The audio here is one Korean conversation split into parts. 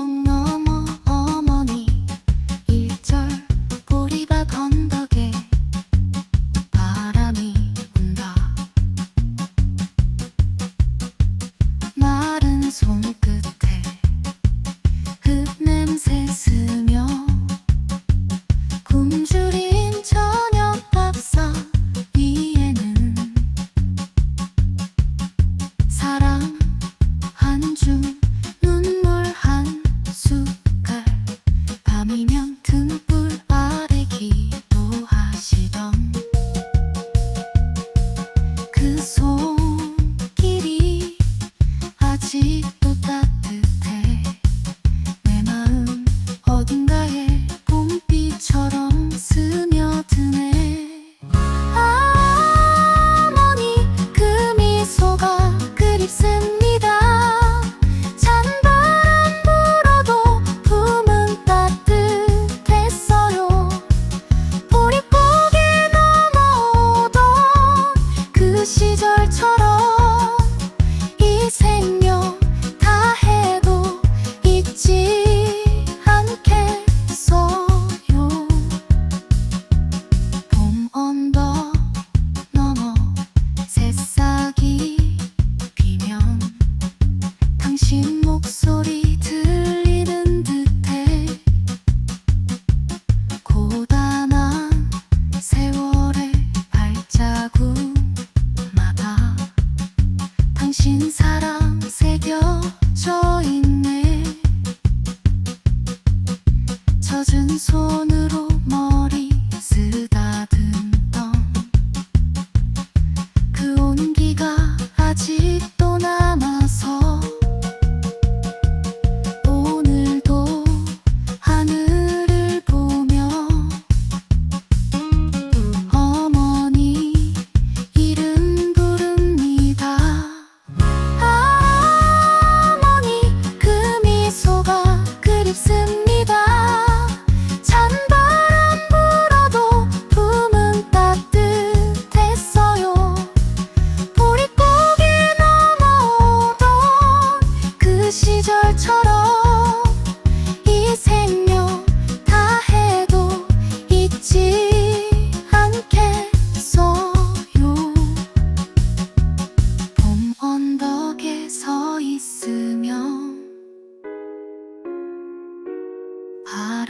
언덕 어머니, 일절 꼬리박 언덕에 바람이 분다. 마른 손끝에 흙냄새 스며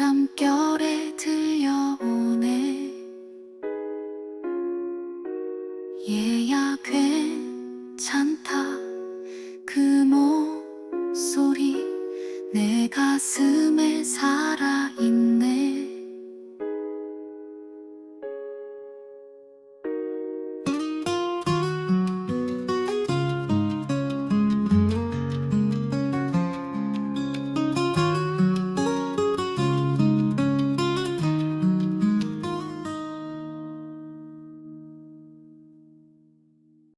바람결에 들려오네. 얘야 괜찮다. 그 목소리 내 가슴.